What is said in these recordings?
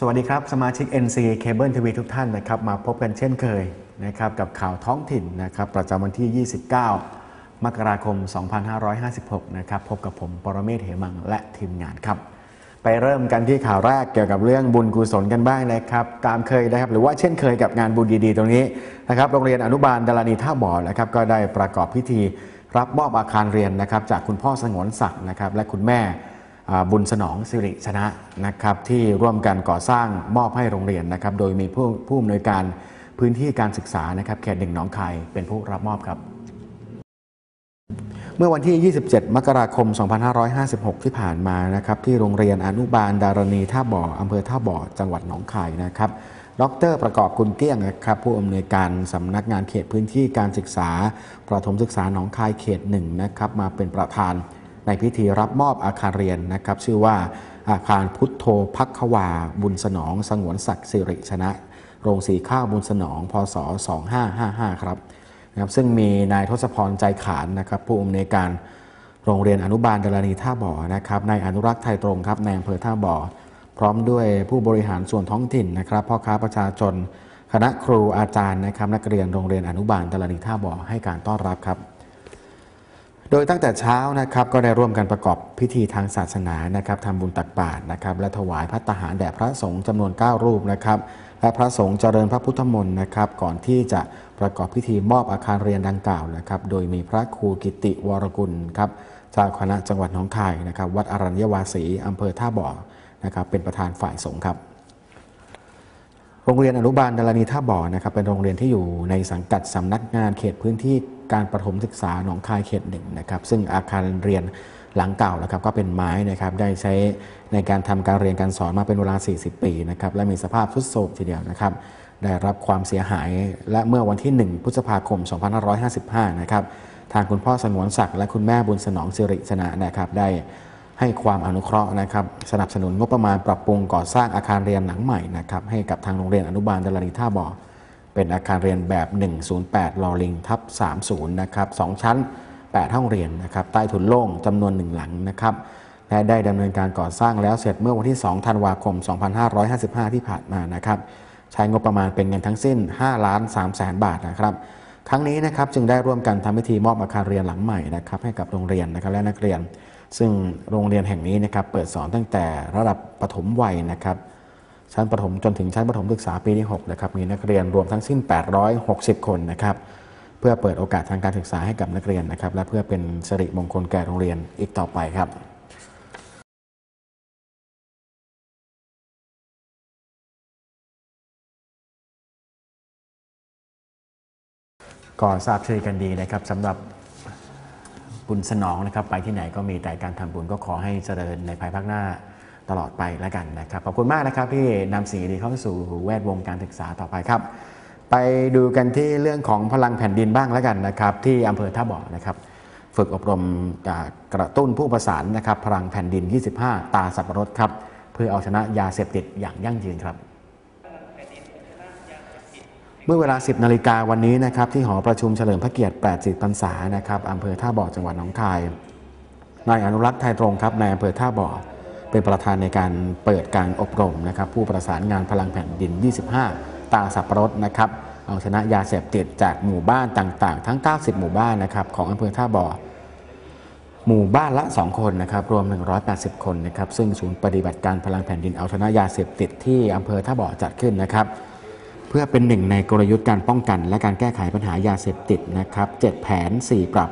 สวัสดีครับ สมาชิก NC Cable TV ทุกท่านนะครับ มาพบกันเช่นเคย นะครับกับข่าวท้องถิ่นนะครับประจำวันที่ 29 มกราคม 2556 นะครับพบกับผมปรเมศเหมังและทีมงานครับ ไปเริ่มกันที่ข่าวแรกเกี่ยวกับเรื่องบุญกุศลกันบ้างนะครับ ตามเคยนะครับหรือว่าเช่นเคยกับงานบุญดีๆตรงนี้นะครับโรงเรียนอนุบาลดารานีท่าบ่อนะครับก็ได้ประกอบพิธีรับมอบอาคารเรียนนะครับจากคุณพ่อสงวนศักดิ์นะครับและคุณแม่บุญสนองสิริชนะนะครับที่ร่วมกันก่อสร้างมอบให้โรงเรียนนะครับโดยมีผู้ผู้อำนวยการ พื้นที่การศึกษานะครับเขตหนึ่งหนองคายเป็นผู้รับมอบครับ เมื่อวันที่ 27 มกราคม 2556 ที่ผ่านมานะครับที่โรงเรียนอนุบาลดารณีท่าบ่ออำเภอท่าบ่อ จังหวัดหนองคายนะครับดรประกอบกุลเกี้ยงนะครับผู้อำนวยการสำนักงานเขตพื้นที่การศึกษา ประถมศึกษาหนองคายเขตหนึ่งนะครับมาเป็นประธานในพิธีรับมอบอาคารเรียนนะครับ ชื่อว่าอาคารพุทโธพักควา บุญสนอง สงวนศักดิ์สิริชนะ โรงสีข้าวบุญสนอง พศ 2555 ครับนะครับซึ่งมีนายทศพรใจขานนะครับผู้อำนวยการโรงเรียนอนุบาลดารณีท่าบ่อนะครับนายอนุรักษ์ไทยตรงครับในอำเภอท่าบ่อ พร้อมด้วยผู้บริหารส่วนท้องถิ่นนะครับพ่อค้าประชาชน คณะครูอาจารย์นะครับนักเรียนโรงเรียนอนุบาลดารณีท่าบ่อให้การต้อนรับครับ โดยตั้งแต่เช้านะครับก็ได้ร่วมกันประกอบพิธีทางศาสนานะครับทำบุญตักบาตรนะครับและถวายพัตตาหารแด่พระสงฆ์จำนวน 9 รูปนะครับ และพระสงฆ์เจริญพระพุทธมนต์นะครับ ก่อนที่จะประกอบพิธีมอบอาคารเรียนดังกล่าวนะครับ โดยมีพระครูกิติวรกุลครับเจ้าคณะจังหวัดหนองคายนะครับ วัดอรัญญวาสีอำเภอท่าบ่อนะครับ เป็นประธานฝ่ายสงฆ์ครับ โรงเรียนอนุบาลดารณีท่าบ่อนะครับ เป็นโรงเรียนที่อยู่ในสังกัดสำนักงานเขตพื้นที่การประถมศึกษาหนองคายเขตหนึ่งนะครับ ซึ่งอาคารเรียน หลังเก่านะครับก็เป็นไม้นะครับได้ใช้ในการทำการเรียนการสอนมาเป็นเวลา 40 ปีนะครับและมีสภาพทรุดโทรมทีเดียวนะครับได้รับความเสียหายและเมื่อวันที่ 1 พฤษภาคม 2555 นะครับทางคุณพ่อสงวนศักดิ์และคุณแม่บุญสนองสิริชนะนะครับได้ให้ความอนุเคราะห์นะครับสนับสนุนงบประมาณปรับปรุงก่อสร้างอาคารเรียนหลังใหม่นะครับให้กับทางโรงเรียนอนุบาลดารานีท่าบ่อเป็นอาคารเรียนแบบ 108 ลอลิงทับ30 นะครับ 2 ชั้น 8 ห้องเรียนนะครับใต้ถุนโล่งจำนวนหนึ่งหลังนะครับและได้ดำเนินการก่อสร้างแล้วเสร็จเมื่อวันที่ 2 ธันวาคม 2555 ที่ผ่านมานะครับใช้งบประมาณเป็นเงินทั้งสิ้น 5 ล้าน3แสนบาทนะครับครั้งนี้นะครับจึงได้ร่วมกันทำพิธีมอบอาคารเรียนหลังใหม่นะครับให้กับโรงเรียนนะครับและนักเรียน ซึ่งโรงเรียนแห่งนี้นะครับเปิดสอนตั้งแต่ระดับปฐมวัยนะครับชั้นประถมจนถึงชั้นประถมศึกษาปีที่6นะครับมีนักเรียนรวมทั้งสิ้น 860 คนนะครับ เพื่อเปิดโอกาสทางการศึกษาให้กับนักเรียนนะครับ และเพื่อเป็นสิริมงคลแก่โรงเรียนอีกต่อไปครับก็ทราบชื่อกันดีนะครับสำหรับบุญสนองนะครับ ไปที่ไหนก็มีแต่การทำบุญก็ขอให้เจริญในภายภาคหน้าตลอดไปแล้วกันนะครับ ขอบคุณมากนะครับที่นำสิ่งดีเข้าสู่แวดวงการศึกษาต่อไปครับ ไปดูกันที่เรื่องของพลังแผ่นดินบ้างแล้วกันนะครับ ที่อำเภอท่าบ่อนะครับ ฝึกอบรมกระตุ้นผู้ประสานนะครับ พลังแผ่นดิน 25 ตาสับปะรดครับ เพื่อเอาชนะยาเสพติดอย่างยั่งยืนครับ เมื่อเวลา 10 นาฬิกาวันนี้นะครับ ที่หอประชุมเฉลิมพระเกียรติ 80 พรรษานะครับอำเภอท่าบ่อจังหวัดหนองคายนายอนุรักษ์ไทยตรงครับนายอำเภอท่าบ่อเป็นประธานในการเปิดการอบรมนะครับ ผู้ประสานงานพลังแผ่นดิน 25 ตาสับปะรดนะครับเอาชนะยาเสพติดจากหมู่บ้านต่างๆ ทั้ง 90 หมู่บ้านนะครับของอำเภอท่าบ่อหมู่บ้านละ 2 คนนะครับรวม 180 คนนะครับซึ่งศูนย์ปฏิบัติการพลังแผ่นดินเอาชนะยาเสพติดที่อำเภอท่าบ่อจัดขึ้นนะครับ เพื่อเป็นหนึ่งในกลยุทธ์การป้องกัน และการแก้ไขปัญหายาเสพติดนะครับ7แผน 4 ปรับ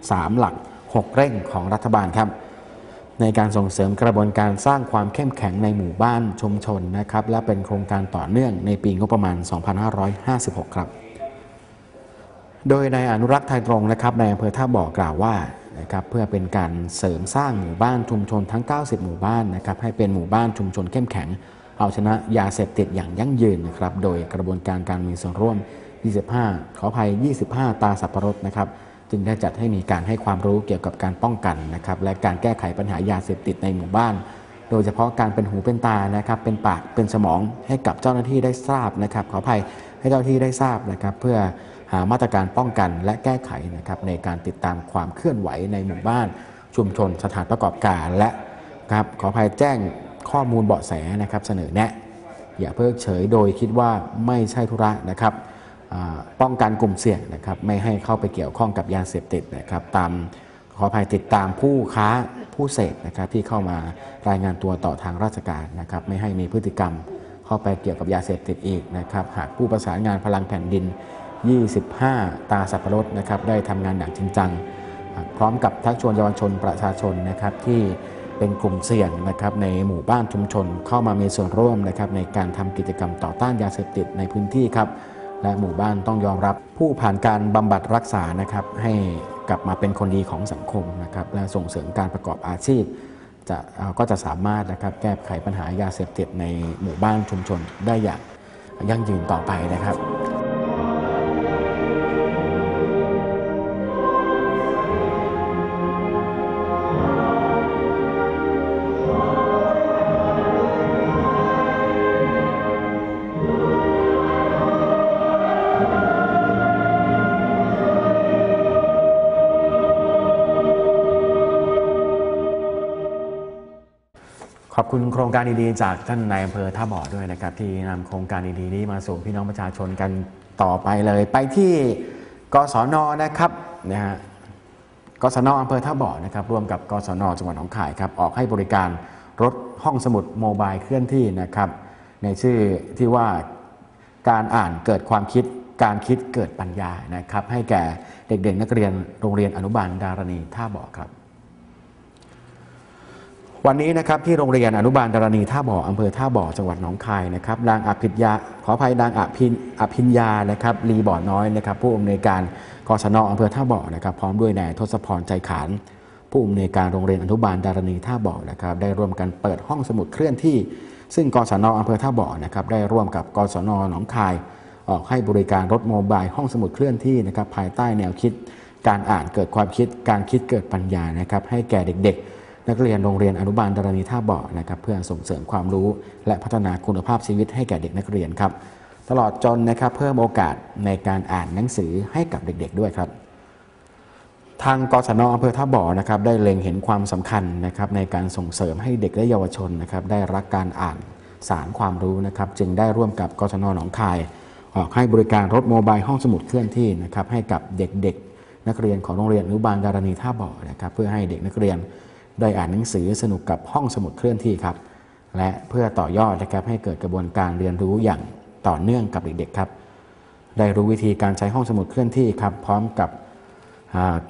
3 หลัก 6 เร่งของรัฐบาลครับ ในการส่งเสริมกระบวนการสร้างความเข้มแข็งในหมู่บ้านชุมชนนะครับ และเป็นโครงการต่อเนื่องในปีงบประมาณ 2556 ครับ โดยนายอนุรักษ์ไทยตรงนะครับในอำเภอท่าบ่อกล่าวว่านะครับเพื่อเป็นการเสริมสร้างหมู่บ้านชุมชนทั้ง 90 หมู่บ้านนะครับให้เป็นหมู่บ้านชุมชนเข้มแข็ง เอาชนะยาเสพติดอย่างยั่งยืนนะครับโดยกระบวนการการมีส่วนร่วม 25 ขออภัย 25 ตาสับปะรดนะครับ จึงได้จัดให้มีการให้ความรู้เกี่ยวกับการป้องกันนะครับและการแก้ไขปัญหายาเสพติดในหมู่บ้าน โดยเฉพาะการเป็นหูเป็นตานะครับเป็นปากเป็นสมองให้กับเจ้าหน้าที่ได้ทราบนะครับขออภัยให้เจ้าหน้าที่ได้ทราบนะครับ เพื่อหามาตรการป้องกันและแก้ไขนะครับในการติดตามความเคลื่อนไหวในหมู่บ้าน ชุมชนสถานประกอบการและครับขออภัยแจ้งข้อมูลเบาะแสนะครับเสนอแนะ อย่าเพิกเฉยโดยคิดว่าไม่ใช่ธุระนะครับ ป้องกันกลุ่มเสี่ยงนะครับไม่ให้เข้าไปเกี่ยวข้องกับยาเสพติดนะครับตามขออภัยติดตามผู้ค้าผู้เสพนะครับที่เข้ามารายงานตัวต่อทางราชการนะครับไม่ให้มีพฤติกรรมเข้าไปเกี่ยวกับยาเสพติดอีกนะครับหากผู้ประสานงานพลังแผ่นดิน 25 ตาสับปะรดนะครับได้ทำงานอย่างจริงจัง พร้อมกับทักชวนเยาวชนประชาชนนะครับที่เป็นกลุ่มเสี่ยงนะครับในหมู่บ้านชุมชนเข้ามามีส่วนร่วมนะครับในการทำกิจกรรมต่อต้านยาเสพติดในพื้นที่ครับ และหมู่บ้านต้องยอมรับผู้ผ่านการบำบัดรักษานะครับให้กลับมาเป็นคนดีของสังคมนะครับและส่งเสริมการประกอบอาชีพจะก็จะสามารถนะครับแก้ไขปัญหายาเสพติดในหมู่บ้านชุมชนได้อย่างยั่งยืนต่อไปนะครับ ขอบคุณโครงการดีๆจากท่านนายอำเภอท่าบ่อด้วยนะครับ ที่นำโครงการดีๆนี้มาสู่พี่น้องประชาชนกันต่อไปเลย ไปที่กศนนะครับนะฮะกศนอำเภอท่าบ่อนะครับร่วมกับกศนจังหวัดหนองคายครับออกให้บริการรถห้องสมุดโมบายเคลื่อนที่นะครับในชื่อที่ว่าการอ่านเกิดความคิดการคิดเกิดปัญญานะครับให้แก่เด็กๆนักเรียนโรงเรียนอนุบาลดารณีท่าบ่อครับ วันนี้นะครับที่โรงเรียนอนุบาลดารณีท่าบ่ออำเภอท่าบ่อจังหวัดหนองคายนะครับนางอภิญญาขออภัยนางอภินอภิญญานะครับลีบ่อน้อยนะครับ ผู้อำนวยการกศนอำเภอท่าบ่อนะครับ พร้อมด้วยนายทศพรใจขานผู้อำนวยการโรงเรียนอนุบาลดารณีท่าบ่อนะครับ ได้ร่วมกันเปิดห้องสมุดเคลื่อนที่ ซึ่งกศนอำเภอท่าบ่อนะครับ ได้ร่วมกับกศนหนองคาย ออกให้บริการรถโมบายห้องสมุดเคลื่อนที่นะครับภายใต้แนวคิด การอ่านเกิดความคิด การคิดเกิดปัญญานะครับให้แก่เด็กๆ นักเรียนโรงเรียนอนุบาลดารณีท่าบ่อนะครับเพื่อส่งเสริมความรู้และพัฒนาคุณภาพชีวิตให้แก่เด็กนักเรียนครับ ตลอดจนนะครับเพิ่มโอกาสในการอ่านหนังสือให้กับเด็กๆด้วยครับทางกศนอำเภอท่าบ่อนะครับได้เล็งเห็นความสำคัญนะครับในการส่งเสริมให้เด็กและเยาวชนนะครับได้รักการอ่านสารความรู้นะครับจึงได้ร่วมกับกศนหนองคาย ออกให้บริการรถโมบายห้องสมุดเคลื่อนที่นะครับให้กับเด็กๆ นักเรียนของโรงเรียนอนุบาลดารณีท่าบ่อนะครับเพื่อให้เด็กนักเรียน ได้อ่านหนังสือสนุกกับห้องสมุดเคลื่อนที่ครับ และเพื่อต่อยอดนะครับให้เกิดกระบวนการเรียนรู้อย่างต่อเนื่องกับเด็กๆครับ ได้รู้วิธีการใช้ห้องสมุดเคลื่อนที่ครับ พร้อมกับ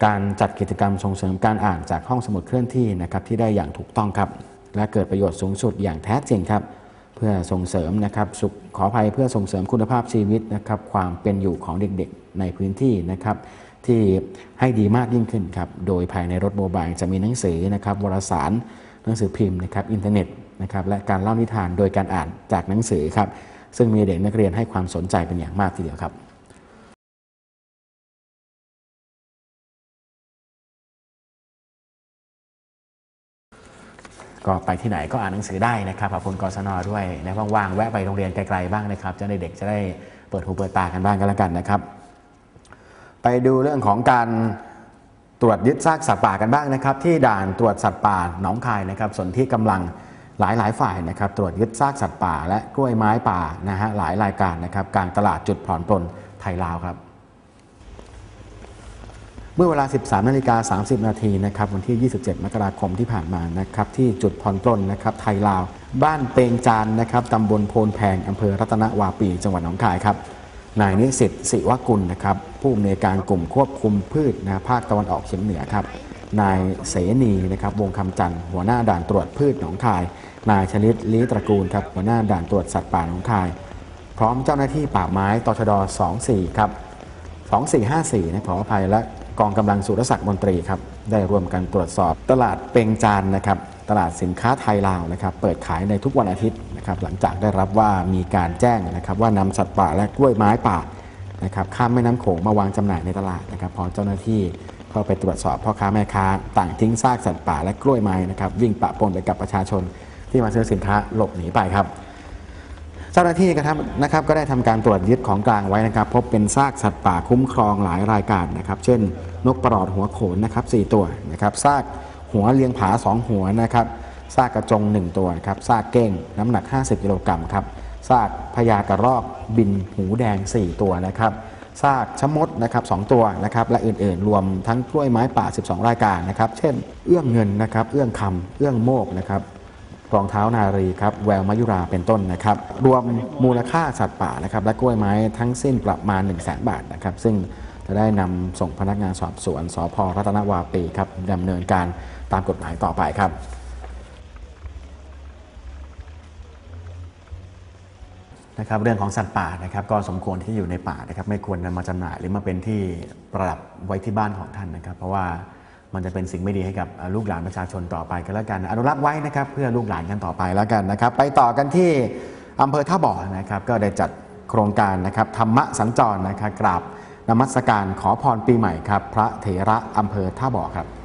การจัดกิจกรรมส่งเสริมการอ่านจากห้องสมุดเคลื่อนที่นะครับที่ได้อย่างถูกต้องครับ และเกิดประโยชน์สูงสุดอย่างแท้จริงครับ เพื่อส่งเสริมนะครับสุขขออภัยเพื่อส่งเสริมคุณภาพชีวิตนะครับความเป็นอยู่ของเด็กๆในพื้นที่นะครับ ที่ให้ดีมากยิ่งขึ้นครับ โดยภายในรถโมบายจะมีหนังสือนะครับวารสาร หนังสือพิมพ์นะครับอินเทอร์เน็ตนะครับและการเล่านิทานโดยการอ่านจากหนังสือครับซึ่งมีเด็กนักเรียนให้ความสนใจเป็นอย่างมากทีเดียวครับก็ไปที่ไหนก็อ่านหนังสือได้นะครับขอบคุณกศนด้วยนะว่างๆแวะไปโรงเรียนไกลๆบ้างนะครับจะได้เด็กจะได้เปิดหูเปิดตากันบ้างก็แล้วกันนะครับ ไปดูเรื่องของการตรวจยึดซากสัตว์ป่ากันบ้างนะครับ ที่ด่านตรวจสัตว์ป่าหนองคายนะครับส่วนที่กำลังหลายหลายฝ่ายนะครับตรวจยึดซากสัตว์ป่า และกล้วยไม้ป่านะฮะหลายรายการนะครับกางตลาดจุดผ่อนปลนไทยลาวครับ เมื่อเวลา 13นาฬิกา30 นาทีนะครับวันที่ 27 มกราคมที่ผ่านมานะครับที่จุดผ่อนปลนนะครับไทยลาว บ้านเปงจานนะครับตำบลโพนแพงอำเภอรัตนวาปี จังหวัดหนองคายครับ นายนิสิตศิวกุลนะครับผู้อำนวยการกลุ่มควบคุมพืชนะภาคตะวันออกเฉียงเหนือครับนายเสนีนะครับวงคำจันทร์หัวหน้าด่านตรวจพืชหนองคาย นายชลิตลีตระกูลครับหัวหน้าด่านตรวจสัตว์ป่าหนองคาย พร้อมเจ้าหน้าที่ป่าไม้ตชด 24 ครับ 2454นะขออภัยและกองกำลังสุรศักดิ์มนตรีครับได้ร่วมกันตรวจสอบตลาดเปงจานนะครับ ตลาดสินค้าไทยลาวนะครับเปิดขายในทุกวันอาทิตย์นะครับหลังจากได้รับว่ามีการแจ้งนะครับว่านำสัตว์ป่าและกล้วยไม้ป่านะครับข้ามแม่น้ำโขงมาวางจำหน่ายในตลาดนะครับพอเจ้าหน้าที่เข้าไปตรวจสอบพ่อค้าแม่ค้า ต่างทิ้งซากสัตว์ป่าและกล้วยไม้นะครับวิ่งปะปนไปกับประชาชนที่มาซื้อสินค้าหลบหนีไปครับเจ้าหน้าที่ก็ทำนะครับก็ได้ทำการตรวจยึดของกลางไว้นะครับ พบเป็นซากสัตว์ป่าคุ้มครองหลายรายการนะครับ เช่น นกประหลอดหัวโขนนะครับ4ตัวนะครับซาก หัวเลียงผา 2 หัวนะครับซากกระจง 1 ตัวครับซากเก้งน้ำหนัก 50 กิโลกรัมครับซากพญากระรอกบินหูแดง 4 ตัวนะครับซากชะมดนะครับ2ตัวนะครับและอื่นๆ รวมทั้งกล้วยไม้ป่า 12 รายการนะครับ เช่น เอื้องเงินนะครับ เอื้องคำเอื้องโมกนะครับรองเท้านารีครับแววมายุราเป็นต้นนะครับ รวมมูลค่าสัตว์ป่านะครับ และกล้วยไม้ทั้งสิ้นประมาณ 1 0 0 0 0แบาทนะครับ ซึ่งจะได้นำส่งพนักงานสอบสวนสพรัตนวาปีครับดำเนินการ ตามกฎหมายต่อไปครับ นะครับเรื่องของสัตว์ป่านะครับก็สมควรที่อยู่ในป่านะครับ ไม่ควรนำมาจำหน่ายหรือมาเป็นที่ประดับไว้ที่บ้านของท่านนะครับ เพราะว่ามันจะเป็นสิ่งไม่ดีให้กับลูกหลานประชาชนต่อไปกันแล้วกัน อนุรักษ์ไว้นะครับ เพื่อลูกหลานกันต่อไปแล้วกันนะครับ ไปต่อกันที่อำเภอท่าบ่อนะครับ ก็ได้จัดโครงการนะครับธรรมะสัญจรนะครับกราบนมัสการขอพรปีใหม่ครับ พระเถระอำเภอท่าบ่อครับ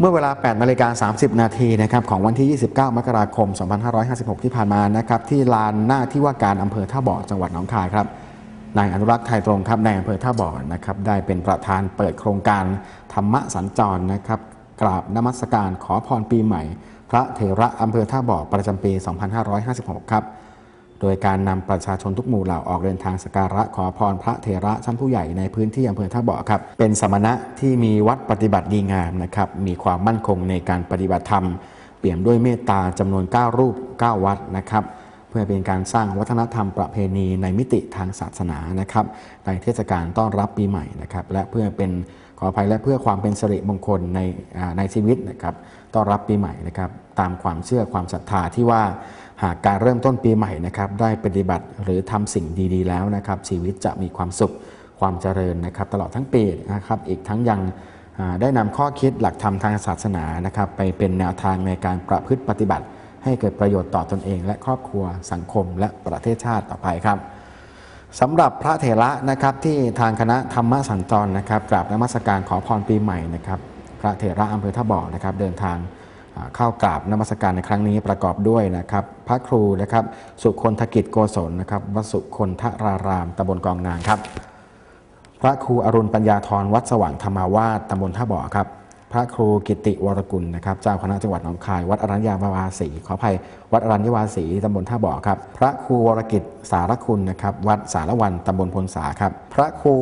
เมื่อเวลา 8 นาฬิกา 30 นาทีนะครับของวันที่ 29 มกราคม 2556 ที่ผ่านมานะครับที่ลานหน้าที่ว่าการอำเภอท่าบ่อจังหวัดหนองคายครับนายอนุรักษ์ไทยตรงครับนายอำเภอท่าบ่อนะครับได้เป็นประธานเปิดโครงการธรรมะสัญจรนะครับกราบนมัสการขอพรปีใหม่ พระเถระอำเภอท่าบ่อประจำปี 2556 ครับ โดยการนำประชาชนทุกหมู่เหล่าออกเดินทางสการะขอพรพระเถระชั้นผู้ใหญ่ในพื้นที่อำเภอท่าบ่อครับ เป็นสมณะที่มีวัดปฏิบัติดีงามนะครับ มีความมั่นคงในการปฏิบัติธรรม เปี่ยมด้วยเมตตาจำนวน 9 รูป 9 วัดนะครับ เพื่อเป็นการสร้างวัฒนธรรมประเพณีในมิติทางศาสนานะครับ ในเทศกาลต้อนรับปีใหม่นะครับ และเพื่อเป็นขออภัยและเพื่อความเป็นสิริมงคลในในชีวิตนะครับ ต้อนรับปีใหม่นะครับ ตามความเชื่อความศรัทธาที่ว่า หากการเริ่มต้นปีใหม่นะครับได้ปฏิบัติหรือทำสิ่งดีๆแล้วนะครับชีวิตจะมีความสุขความเจริญนะครับตลอดทั้งปีนะครับอีกทั้งยังได้นำข้อคิดหลักธรรมทางศาสนานะครับไปเป็นแนวทางในการประพฤติปฏิบัติ ให้เกิดประโยชน์ต่อตอนเอง และครอบครัวสังคมและประเทศชาติต่อไปครับสำหรับพระเถระนะครับที่ทางคณะธรรมสัญจรนะครับกราบนมัสการขอพรปีใหม่นะครับพระเถระอำเภอท่าบ่อนะครับเดินทาง เข้ากราบนมัสการในครั้งนี้ประกอบด้วยนะครับ พระครูนะครับ สุคนธกิจโกศลนะครับวสุคนทรารามตำบลกองนางครับ พระครูอรุณปัญญาธรวัดสว่างธรรมาวาสตำบลท่าบ่อครับ พระครูกิติวรกุลนะครับ เจ้าคณะจังหวัดหนองคาย วัดอรัญญาวาสีขออภัย วัดอรัญญาวาสีตำบลท่าบ่อครับ พระครูวรกิจสารคุณนะครับ วัดสารวันตำบลพลสาครับ พระครู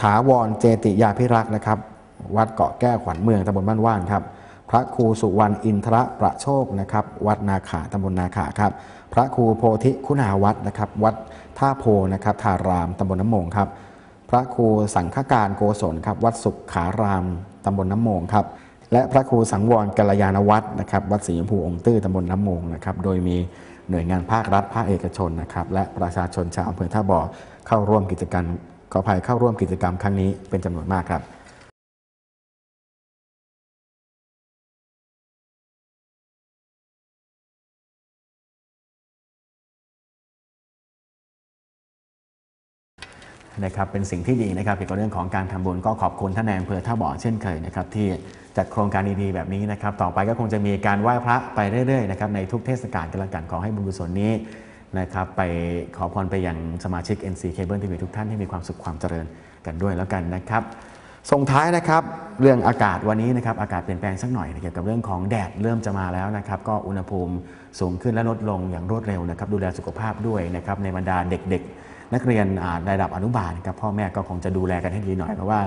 ถาวรเจติยาพิรักษ์นะครับ วัดเกาะแก้วขวัญเมืองตำบลบ้านว่านครับ พระครูสุวรรณอินทรประโชคนะครับวัดนาขาตำบลนาขาครับพระครูโพธิคุณาวัดนะครับวัดท่าโพนะครับทารามตำบลน้ำมงครับพระครูสังฆการโกศลครับวัดสุขขารามตำบลน้ำมงครับและพระครูสังวรกัลยาณวัฒน์นะครับวัดศรีชมพูองค์ตื้อตำบลน้ำมงนะครับโดยมีหน่วยงานภาครัฐภาคเอกชนนะครับและประชาชนชาวอำเภอท่าบ่อเข้าร่วมกิจกรรมขออภัยเข้าร่วมกิจกรรมครั้งนี้เป็นจำนวนมากครับ นะครับเป็นสิ่งที่ดีนะครับเกี่ยวกับเรื่องของการทำบุญก็ขอบคุณท่านนายอำเภอท่าบ่อเช่นเคยนะครับที่จัดโครงการดีๆแบบนี้นะครับต่อไปก็คงจะมีการไหว้พระไปเรื่อยๆนะครับในทุกเทศกาลกันละกันขอให้บุญกุศลนี้นะครับไปขอพรไปยังสมาชิก NC Cable TV ทุกท่านที่มีความสุขความเจริญกันด้วยแล้วกันนะครับส่งท้ายนะครับเรื่องอากาศวันนี้นะครับอากาศเปลี่ยนแปลงสักหน่อยเกี่ยวกับเรื่องของแดดเริ่มจะมาแล้วนะครับก็อุณหภูมิสูงขึ้นและลดลงอย่างรวดเร็วนะครับดูแลสุขภาพด้วยนะครับในบรรดาเด็กๆ นักเรียนระดับอนุบาลครับพ่อแม่ก็คงจะดูแลกันให้ดีหน่อยเพราะว่า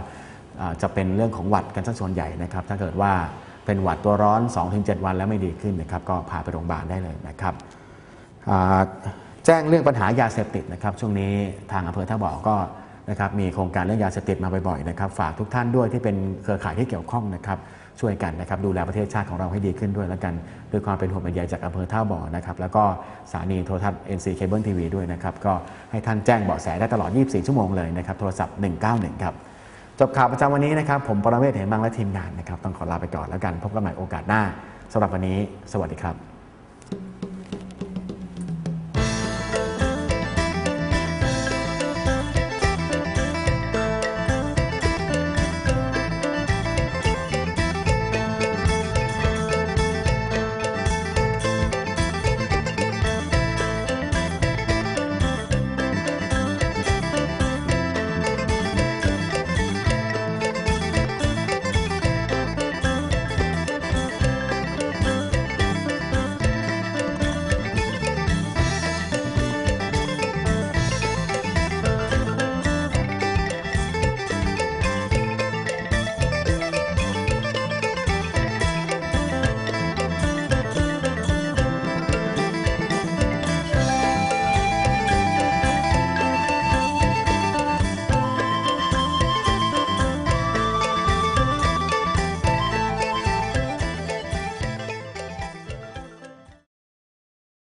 จะเป็นเรื่องของหวัดกันซะส่วนใหญ่นะครับ ถ้าเกิดว่าเป็นหวัดตัวร้อน 2-7 วันแล้วไม่ดีขึ้นนะครับ ก็พาไปโรงพยาบาลได้เลยนะครับแจ้งเรื่องปัญหายาเสพติดนะครับ ช่วงนี้ทางอำเภอท่าบ่อก็นะครับมีโครงการเรื่องยาเสพติดมาบ่อยๆนะครับ ฝากทุกท่านด้วยที่เป็นเครือข่ายที่เกี่ยวข้องนะครับ ช่วยกันนะครับดูแลประเทศชาติของเราให้ดีขึ้นด้วยแล้วกันด้วยความเป็นห่วงเป็นใยจากอำเภอท่าบ่อนะครับแล้วก็สถานีโทรทัศน์ NC Cable TV ด้วยนะครับก็ให้ท่านแจ้งเบาะแสได้ตลอด 24 ชั่วโมงเลยนะครับโทรศัพท์ 191 ครับจบข่าวประจำวันนี้นะครับผมปรเมศเหมบังและทีมงานนะครับต้องขอลาไปก่อนแล้วกันพบกันใหม่โอกาสหน้าสำหรับวันนี้ สวัสดีครับ